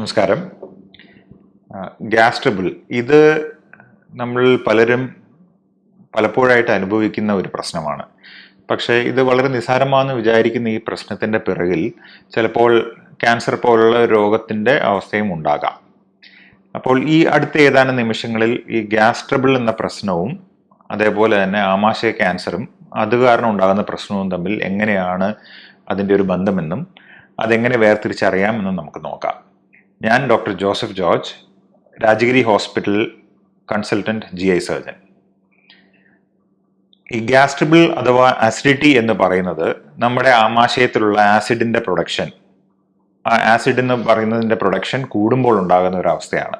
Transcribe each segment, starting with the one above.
നമസ്കാരം. Gas trouble. ഇത് നമ്മൾ പലരും പലപ്പോഴായിട്ട് അനുഭവിക്കുന്ന ഒരു പ്രശ്നമാണ്. പക്ഷേ ഇത് വളരെ നിസ്സാരമാണെന്ന് വിചാരിക്കുന്ന ഈ പ്രശ്നത്തിന്റെ പിറകിൽ ചിലപ്പോൾ ക്യാൻസർ പോലുള്ള രോഗത്തിന്റെ അവസ്ഥയും ഉണ്ടാകാം. അപ്പോൾ ഈ അടുത്ത ഏതാനും നിമിഷങ്ങളിൽ ഈ ഗ്യാസ് ട്രബിൾ എന്ന പ്രശ്നവും അതേപോലെ തന്നെ ആമാശയ ക്യാൻസറും അത് കാരണം ഉണ്ടാകുന്ന പ്രശ്നവും തമ്മിൽ എങ്ങനെയാണ് അതിന്റെ ഒരു ബന്ധമെന്നും അതെങ്ങനെ വേർതിരിച്ചറിയാമെന്നും നമുക്ക് നോക്കാം. ഞാൻ doctor Joseph George Rajagiri hospital consultant G I surgeon. ഈ ഗ്യാസ്ട്രിബിൾ അഥവാ ആസിഡിറ്റി എന്ന് പറയുന്നത് നമ്മുടെ ആമാശയത്തിലുള്ള ആസിഡിന്റെ പ്രൊഡക്ഷൻ. ആ ആസിഡ് എന്ന് പറയുന്നതിന്റെ പ്രൊഡക്ഷൻ കൂടുമ്പോൾ ഉണ്ടാകുന്ന ഒരു അവസ്ഥയാണ്.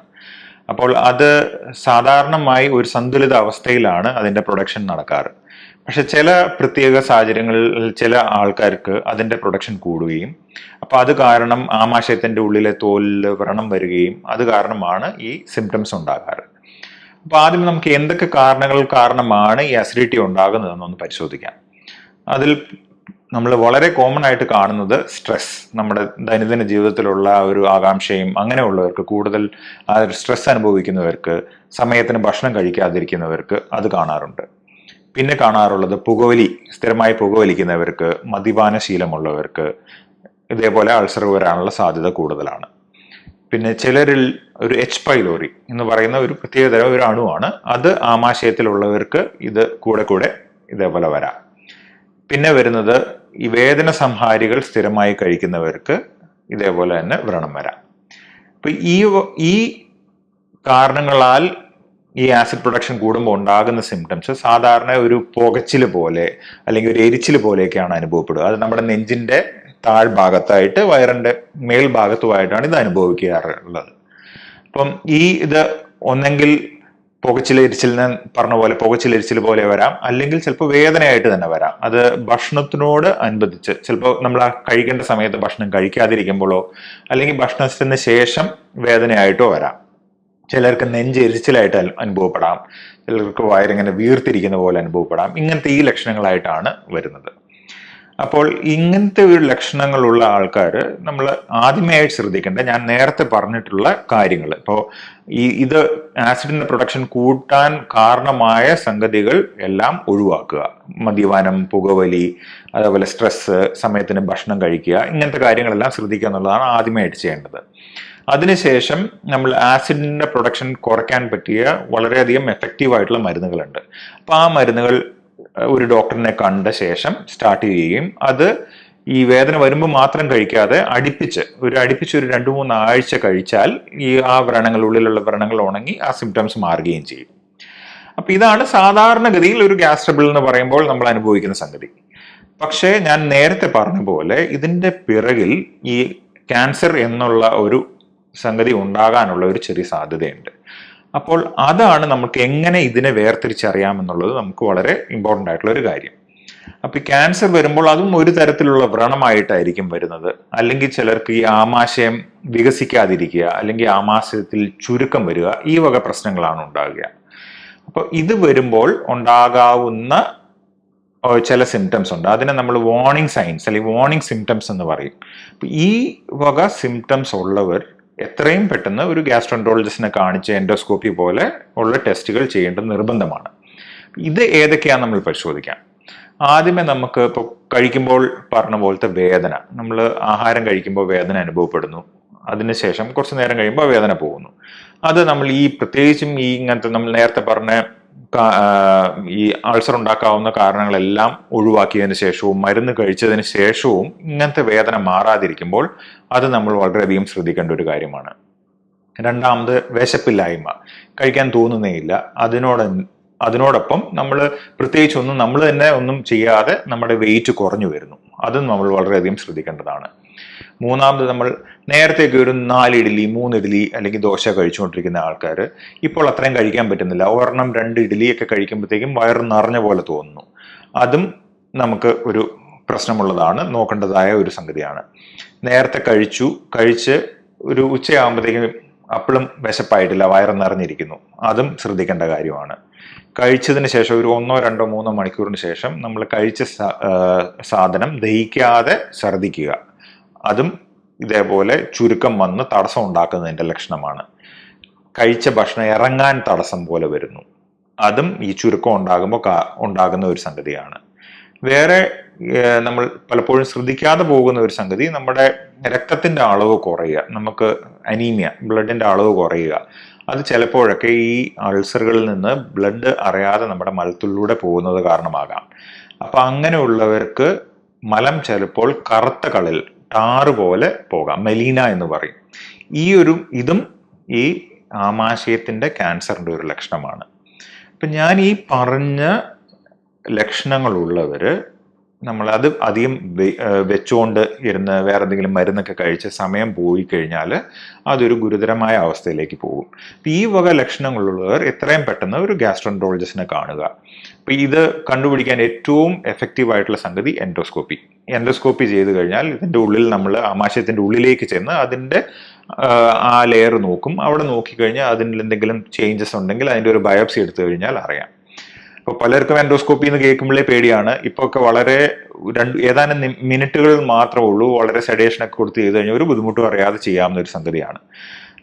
അപ്പോൾ അത് സാധാരണമായി ഒരു സന്തുലിത അവസ്ഥയിലാണ് അതിന്റെ പ്രൊഡക്ഷൻ നടക്കാറ്. പക്ഷെ ചില പ്രത്യേക സാഹചര്യങ്ങളിൽ ചില ആൾക്കാർക്ക് അതിന്റെ പ്രൊഡക്ഷൻ കൂടുകയും അപ്പൊ അത് കാരണം ആമാശയത്തിന്റെ ഉള്ളിലെ തോലിൽ വ്രണം വരികയും അത് കാരണമാണ് ഈ സിംറ്റംസ് ഉണ്ടാകാറ്. അപ്പൊ ആദ്യം നമുക്ക് എന്തൊക്കെ കാരണങ്ങൾ കാരണമാണ് ഈ അസിഡിറ്റി ഉണ്ടാകുന്നതെന്നൊന്ന് പരിശോധിക്കാം. അതിൽ നമ്മൾ വളരെ കോമൺ ആയിട്ട് കാണുന്നത് സ്ട്രെസ് നമ്മുടെ ദൈനംദിന ജീവിതത്തിലുള്ള ഒരു ആകാംക്ഷയും അങ്ങനെയുള്ളവർക്ക് കൂടുതൽ സ്ട്രെസ് അനുഭവിക്കുന്നവർക്ക് സമയത്തിന് ഭക്ഷണം കഴിക്കാതിരിക്കുന്നവർക്ക് അത് കാണാറുണ്ട്. പിന്നെ കാണാറുള്ളത് പുകവലി സ്ഥിരമായി പുകവലിക്കുന്നവർക്ക് മദ്യപാന ശീലമുള്ളവർക്ക് ഇതേപോലെ അൾസർ വരാനുള്ള സാധ്യത കൂടുതലാണ്. പിന്നെ ചിലരിൽ ഒരു എച്ച് പൈലോറി എന്ന് പറയുന്ന ഒരു പ്രത്യേകതരം ഒരു അണുവാണ്. അത് ആമാശയത്തിലുള്ളവർക്ക് ഇത് കൂടെ കൂടെ ഇതേപോലെ വരാം. പിന്നെ വരുന്നത് ഈ വേദന സംഹാരികൾ സ്ഥിരമായി കഴിക്കുന്നവർക്ക് ഇതേപോലെ തന്നെ വ്രണം വരാം. അപ്പൊ ഈ ഈ കാരണങ്ങളാൽ ഈ ആസിഡ് പ്രൊഡക്ഷൻ കൂടുമ്പോൾ ഉണ്ടാകുന്ന സിംറ്റംസ് സാധാരണ ഒരു പുകച്ചിൽ പോലെ അല്ലെങ്കിൽ ഒരു എരിച്ചിൽ പോലെയൊക്കെയാണ് അനുഭവപ്പെടുക. അത് നമ്മുടെ നെഞ്ചിന്റെ താഴ്ഭാഗത്തായിട്ട് വയറിന്റെ മേൽഭാഗത്തുമായിട്ടാണ് ഇത് അനുഭവിക്കാറുള്ളത്. അപ്പം ഈ ഇത് ഒന്നെങ്കിൽ പുകച്ചിലരിച്ചിൽ ഞാൻ പറഞ്ഞ പോലെ പുകച്ചിലരിച്ചിൽ പോലെ വരാം. അല്ലെങ്കിൽ ചിലപ്പോൾ വേദനയായിട്ട് തന്നെ വരാം. അത് ഭക്ഷണത്തിനോട് അനുബന്ധിച്ച് ചിലപ്പോൾ നമ്മൾ ആ കഴിക്കേണ്ട സമയത്ത് ഭക്ഷണം കഴിക്കാതിരിക്കുമ്പോഴോ അല്ലെങ്കിൽ ഭക്ഷണത്തിന് ശേഷം വേദനയായിട്ടോ വരാം. ചിലർക്ക് നെഞ്ചെരിച്ചിലായിട്ട് അനുഭവപ്പെടാം. ചിലർക്ക് വയറിങ്ങനെ വീർത്തിരിക്കുന്ന പോലെ അനുഭവപ്പെടാം. ഇങ്ങനത്തെ ഈ ലക്ഷണങ്ങളായിട്ടാണ് വരുന്നത്. അപ്പോൾ ഇങ്ങനത്തെ ഒരു ലക്ഷണങ്ങളുള്ള ആൾക്കാർ നമ്മൾ ആദ്യമായിട്ട് ശ്രദ്ധിക്കേണ്ട ഞാൻ നേരത്തെ പറഞ്ഞിട്ടുള്ള കാര്യങ്ങൾ ഇപ്പോൾ ഈ ഇത് ആസിഡിന്റെ പ്രൊഡക്ഷൻ കൂട്ടാൻ കാരണമായ സംഗതികൾ എല്ലാം ഒഴിവാക്കുക. മദ്യപാനം പുകവലി അതേപോലെ സ്ട്രെസ് സമയത്തിന് ഭക്ഷണം കഴിക്കുക ഇങ്ങനത്തെ കാര്യങ്ങളെല്ലാം ശ്രദ്ധിക്കുക എന്നുള്ളതാണ് ആദ്യമായിട്ട് ചെയ്യേണ്ടത്. അതിനുശേഷം നമ്മൾ ആസിഡിന്റെ പ്രൊഡക്ഷൻ കുറയ്ക്കാൻ പറ്റിയ വളരെയധികം എഫക്റ്റീവ് ആയിട്ടുള്ള മരുന്നുകളുണ്ട്. അപ്പോൾ ആ മരുന്നുകൾ ഒരു ഡോക്ടറിനെ കണ്ട ശേഷം സ്റ്റാർട്ട് ചെയ്യുകയും അത് ഈ വേദന വരുമ്പോൾ മാത്രം കഴിക്കാതെ അടുപ്പിച്ച് ഒരു അടുപ്പിച്ച് ഒരു രണ്ട് മൂന്ന് ആഴ്ച കഴിച്ചാൽ ഈ ആ വ്രണങ്ങൾ ഉള്ളിലുള്ള വ്രണങ്ങൾ ഉണങ്ങി ആ സിംറ്റംസ് മാറുകയും ചെയ്യും. അപ്പൊ ഇതാണ് സാധാരണഗതിയിൽ ഒരു ഗ്യാസ് ട്രബിൾ എന്ന് പറയുമ്പോൾ നമ്മൾ അനുഭവിക്കുന്ന സംഗതി. പക്ഷേ ഞാൻ നേരത്തെ പറഞ്ഞ പോലെ ഇതിന്റെ പിറകിൽ ഈ ക്യാൻസർ എന്നുള്ള ഒരു സംഗതി ഉണ്ടാകാനുള്ള ഒരു ചെറിയ സാധ്യതയുണ്ട്. അപ്പോൾ അതാണ് നമുക്ക് എങ്ങനെ ഇതിനെ വേർതിരിച്ചറിയാമെന്നുള്ളത് നമുക്ക് വളരെ ഇമ്പോർട്ടന്റ് ആയിട്ടുള്ള ഒരു കാര്യം. അപ്പൊ ഈ ക്യാൻസർ വരുമ്പോൾ അതും ഒരു തരത്തിലുള്ള വ്രണമായിട്ടായിരിക്കും വരുന്നത്. അല്ലെങ്കിൽ ചിലർക്ക് ഈ ആമാശയം വികസിക്കാതിരിക്കുക അല്ലെങ്കിൽ ആമാശയത്തിൽ ചുരുക്കം വരിക ഈ വക പ്രശ്നങ്ങളാണ് ഉണ്ടാകുക. അപ്പോൾ ഇത് വരുമ്പോൾ ഉണ്ടാകാവുന്ന ചില സിംറ്റംസ് ഉണ്ട്. അതിനെ നമ്മൾ വാർണിംഗ് സൈൻസ് അല്ലെങ്കിൽ വാർണിംഗ് സിംറ്റംസ് എന്ന് പറയും. ഈ വക സിംറ്റംസ് ഉള്ളവർ എത്രയും പെട്ടെന്ന് ഒരു ഗ്യാസ്ട്രോൻട്രോളജിസ്റ്റിനെ കാണിച്ച് എൻഡോസ്കോപ്പി പോലെ ഉള്ള ടെസ്റ്റുകൾ ചെയ്യേണ്ടത് നിർബന്ധമാണ്. ഇത് ഏതൊക്കെയാണ് നമ്മൾ പരിശോധിക്കാം? ആദ്യമേ നമുക്ക് ഇപ്പോൾ കഴിക്കുമ്പോൾ പറഞ്ഞ പോലത്തെ വേദന. നമ്മൾ ആഹാരം കഴിക്കുമ്പോൾ വേദന അനുഭവപ്പെടുന്നു. അതിനുശേഷം കുറച്ച് നേരം കഴിയുമ്പോൾ വേദന പോകുന്നു. അത് നമ്മൾ ഈ പ്രത്യേകിച്ചും ഈ ഇങ്ങനത്തെ നമ്മൾ നേരത്തെ പറഞ്ഞ ഈ അൾസർ ഉണ്ടാക്കാവുന്ന കാരണങ്ങളെല്ലാം ഒഴിവാക്കിയതിന് ശേഷവും മരുന്ന് കഴിച്ചതിന് ശേഷവും ഇങ്ങനത്തെ വേദന മാറാതിരിക്കുമ്പോൾ അത് നമ്മൾ വളരെയധികം ശ്രദ്ധിക്കേണ്ട ഒരു കാര്യമാണ്. രണ്ടാമത് വിശപ്പില്ലായ്മ. കഴിക്കാൻ തോന്നുന്നേയില്ല. അതിനോട് അതിനോടൊപ്പം നമ്മൾ പ്രത്യേകിച്ച് ഒന്നും നമ്മൾ തന്നെ ഒന്നും ചെയ്യാതെ നമ്മുടെ വെയിറ്റ് കുറഞ്ഞു വരുന്നു. അതും നമ്മൾ വളരെയധികം ശ്രദ്ധിക്കേണ്ടതാണ്. മൂന്നാമത് നമ്മൾ നേരത്തേക്ക് ഒരു നാല് ഇഡ്ഡലി മൂന്ന് ഇഡ്ഡലി അല്ലെങ്കിൽ ദോശ കഴിച്ചുകൊണ്ടിരിക്കുന്ന ആൾക്കാർ ഇപ്പോൾ അത്രയും കഴിക്കാൻ പറ്റുന്നില്ല. ഒരെണ്ണം രണ്ട് ഇഡ്ഡലിയൊക്കെ കഴിക്കുമ്പോഴത്തേക്കും വയറ് നിറഞ്ഞ പോലെ തോന്നുന്നു. അതും നമുക്ക് ഒരു പ്രശ്നമുള്ളതാണ് നോക്കേണ്ടതായ ഒരു സംഗതിയാണ്. നേരത്തെ കഴിച്ചു കഴിച്ച് ഒരു ഉച്ചയാകുമ്പോഴത്തേക്കും അപ്പോഴും വിശപ്പായിട്ടില്ല വയറ് നിറഞ്ഞിരിക്കുന്നു. അതും ശ്രദ്ധിക്കേണ്ട കാര്യമാണ്. കഴിച്ചതിന് ശേഷം ഒരു ഒന്നോ രണ്ടോ മൂന്നോ മണിക്കൂറിന് ശേഷം നമ്മൾ കഴിച്ച സാധനം ദഹിക്കാതെ ഛർദ്ദിക്കുക. അതും ഇതേപോലെ ചുരുക്കം വന്ന് തടസ്സം ഉണ്ടാക്കുന്നതിന്റെ ലക്ഷണമാണ്. കഴിച്ച ഭക്ഷണം ഇറങ്ങാൻ തടസ്സം പോലെ വരുന്നു. അതും ഈ ചുരുക്കം ഉണ്ടാകുമ്പോൾ ഉണ്ടാകുന്ന ഒരു സംഗതിയാണ്. വേറെ നമ്മൾ പലപ്പോഴും ശ്രദ്ധിക്കാതെ പോകുന്ന ഒരു സംഗതി നമ്മുടെ രക്തത്തിന്റെ അളവ് കുറയുക. നമുക്ക് അനീമിയ ബ്ലഡിന്റെ അളവ് കുറയുക. അത് ചിലപ്പോഴൊക്കെ ഈ അൾസറുകളിൽ നിന്ന് ബ്ലഡ് അറിയാതെ നമ്മുടെ മലത്തിലൂടെ പോകുന്നത് കാരണമാകാം. അപ്പം അങ്ങനെയുള്ളവർക്ക് മലം ചിലപ്പോൾ കറുത്ത കളൽ ടാറ് പോലെ പോകാം. മെലീന എന്ന് പറയും. ഈ ഒരു ഇതും ഈ ആമാശയത്തിന്റെ ക്യാൻസറിന്റെ ഒരു ലക്ഷണമാണ്. അപ്പം ഞാൻ ഈ പറഞ്ഞ ലക്ഷണങ്ങളുള്ളവർ അത് അധികം വെച്ചുകൊണ്ട് ഇരുന്ന് വേറെ എന്തെങ്കിലും മരുന്നൊക്കെ കഴിച്ച് സമയം പോയി കഴിഞ്ഞാൽ അതൊരു ഗുരുതരമായ അവസ്ഥയിലേക്ക് പോകും. ഈ വക ലക്ഷണങ്ങളുള്ളവർ എത്രയും പെട്ടെന്ന് ഒരു ഗ്യാസ്ട്രോൻട്രോളജിസ്റ്റിനെ കാണുക. അപ്പം ഇത് കണ്ടുപിടിക്കാൻ ഏറ്റവും എഫക്റ്റീവ് ആയിട്ടുള്ള സംഗതി എൻഡോസ്കോപ്പി. എൻഡോസ്കോപ്പി ചെയ്ത് കഴിഞ്ഞാൽ ഇതിന്റെ ഉള്ളിൽ നമ്മൾ ആമാശയത്തിന്റെ ഉള്ളിലേക്ക് ചെന്ന് അതിന്റെ ആ ലെയർ നോക്കും. അവിടെ നോക്കിക്കഴിഞ്ഞാൽ അതിൽ എന്തെങ്കിലും ചേഞ്ചസ് ഉണ്ടെങ്കിൽ അതിന്റെ ഒരു ബയോപ്സി എടുത്തു കഴിഞ്ഞാൽ അറിയാം. അപ്പോൾ പലർക്കും എൻഡോസ്കോപ്പി എന്ന് കേൾക്കുമ്പോഴേ പേടിയാണ്. ഇപ്പോൾ ഒക്കെ വളരെ രണ്ട് ഏതാനും മിനിറ്റുകൾ മാത്രമേ ഉള്ളൂ. വളരെ സെഡേഷനൊക്കെ കൊടുത്ത് ചെയ്ത് കഴിഞ്ഞാൽ ഒരു ബുദ്ധിമുട്ടും അറിയാതെ ചെയ്യാവുന്ന ഒരു സംഗതിയാണ്.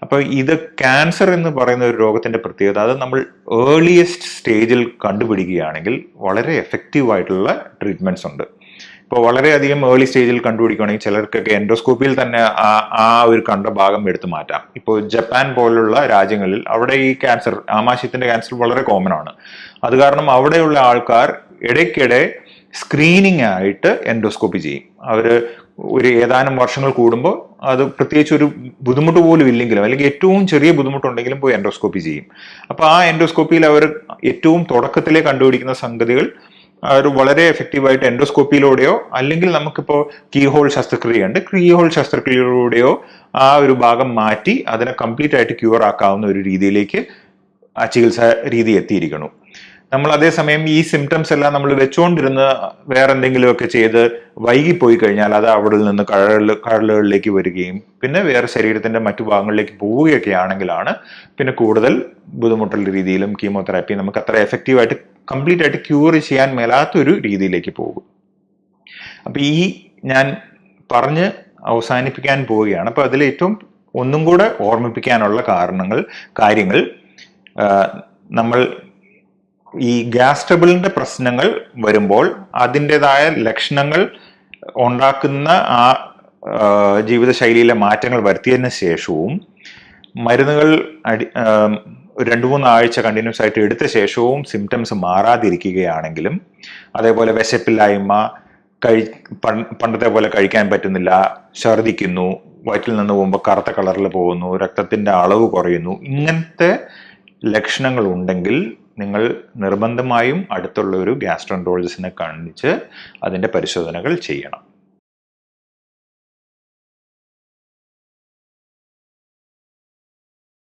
അപ്പോൾ ഇത് ക്യാൻസർ എന്ന് പറയുന്ന ഒരു രോഗത്തിന്റെ പ്രത്യേകത അത് നമ്മൾ ഏർലിയസ്റ്റ് സ്റ്റേജിൽ കണ്ടുപിടിക്കുകയാണെങ്കിൽ വളരെ എഫക്റ്റീവ് ആയിട്ടുള്ള ട്രീറ്റ്മെന്റ്സ് ഉണ്ട്. ഇപ്പോൾ വളരെയധികം ഏർലി സ്റ്റേജിൽ കണ്ടുപിടിക്കുകയാണെങ്കിൽ ചിലർക്കൊക്കെ എൻഡോസ്കോപ്പിയിൽ തന്നെ ആ ഒരു കണ്ട ഭാഗം എടുത്തു മാറ്റാം. ഇപ്പോൾ ജപ്പാൻ പോലുള്ള രാജ്യങ്ങളിൽ അവിടെ ഈ ക്യാൻസർ ആമാശയത്തിന്റെ ക്യാൻസർ വളരെ കോമൺ ആണ്. അത് കാരണം അവിടെയുള്ള ആൾക്കാർ ഇടയ്ക്കിടെ സ്ക്രീനിങ് ആയിട്ട് എൻഡോസ്കോപ്പി ചെയ്യും. അവർ ഒരു ഏതാനും വർഷങ്ങൾ കൂടുമ്പോൾ അത് പ്രത്യേകിച്ച് ഒരു ബുദ്ധിമുട്ട് പോലും ഇല്ലെങ്കിലും അല്ലെങ്കിൽ ഏറ്റവും ചെറിയ ബുദ്ധിമുട്ടുണ്ടെങ്കിലും പോയി എൻഡോസ്കോപ്പി ചെയ്യും. അപ്പോൾ ആ എൻഡോസ്കോപ്പിയിൽ അവർ ഏറ്റവും തുടക്കത്തിലെ കണ്ടുപിടിക്കുന്ന സംഗതികൾ അവർ വളരെ എഫക്റ്റീവായിട്ട് എൻഡോസ്കോപ്പിയിലൂടെയോ അല്ലെങ്കിൽ നമുക്കിപ്പോൾ കീ ഹോൾ ശസ്ത്രക്രിയയുണ്ട് കീ ഹോൾ ശസ്ത്രക്രിയയിലൂടെയോ ആ ഒരു ഭാഗം മാറ്റി അതിനെ കംപ്ലീറ്റ് ആയിട്ട് ക്യൂർ ആക്കാവുന്ന ഒരു രീതിയിലേക്ക് ആ ചികിത്സാ രീതി എത്തിയിരിക്കുന്നു. നമ്മൾ അതേസമയം ഈ സിംറ്റംസ് എല്ലാം നമ്മൾ വെച്ചുകൊണ്ടിരുന്ന് വേറെ എന്തെങ്കിലുമൊക്കെ ചെയ്ത് വൈകിപ്പോയി കഴിഞ്ഞാൽ അത് അവിടെ നിന്ന് കഴൽ കഴലുകളിലേക്ക് വരികയും പിന്നെ വേറെ ശരീരത്തിന്റെ മറ്റു ഭാഗങ്ങളിലേക്ക് പോവുകയൊക്കെ ആണെങ്കിലാണ് പിന്നെ കൂടുതൽ ബുദ്ധിമുട്ടുള്ള രീതിയിലും കീമോതെറാപ്പി നമുക്ക് അത്ര എഫക്റ്റീവായിട്ട് കംപ്ലീറ്റ് ആയിട്ട് ക്യൂർ ചെയ്യാൻ മേലാത്തൊരു രീതിയിലേക്ക് പോകും. അപ്പൊ ഈ ഞാൻ പറഞ്ഞ് അവസാനിപ്പിക്കാൻ പോവുകയാണ്. അപ്പൊ അതിൽ ഏറ്റവും ഒന്നും കൂടെ ഓർമ്മിപ്പിക്കാനുള്ള കാരണങ്ങൾ കാര്യങ്ങൾ നമ്മൾ ഈ ഗ്യാസ് ട്രബിളിന്റെ പ്രശ്നങ്ങൾ വരുമ്പോൾ അതിന്റെതായ ലക്ഷണങ്ങൾ ഉണ്ടാക്കുന്ന ആ, ജീവിതശൈലിയിലെ മാറ്റങ്ങൾ വരുത്തിയതിന് ശേഷവും മരുന്നുകൾ അടി രണ്ടു രണ്ട് മൂന്ന് ആഴ്ച കണ്ടിന്യൂസ് ആയിട്ട് എടുത്ത ശേഷവും സിംറ്റംസ് മാറാതിരിക്കുകയാണെങ്കിലും അതേപോലെ വിശപ്പില്ലായ്മ കഴി പണ്ടത്തെ പോലെ കഴിക്കാൻ പറ്റുന്നില്ല ഛർദിക്കുന്നു വയറ്റിൽ നിന്ന് പോകുമ്പോൾ കറുത്ത കളറിൽ പോകുന്നു രക്തത്തിന്റെ അളവ് കുറയുന്നു ഇങ്ങനത്തെ ലക്ഷണങ്ങൾ ഉണ്ടെങ്കിൽ നിങ്ങൾ നിർബന്ധമായും അടുത്തുള്ള ഒരു ഗ്യാസ്ട്രോൻട്രോളജിസ്റ്റിനെ കാണിച്ച് അതിന്റെ പരിശോധനകൾ ചെയ്യണം.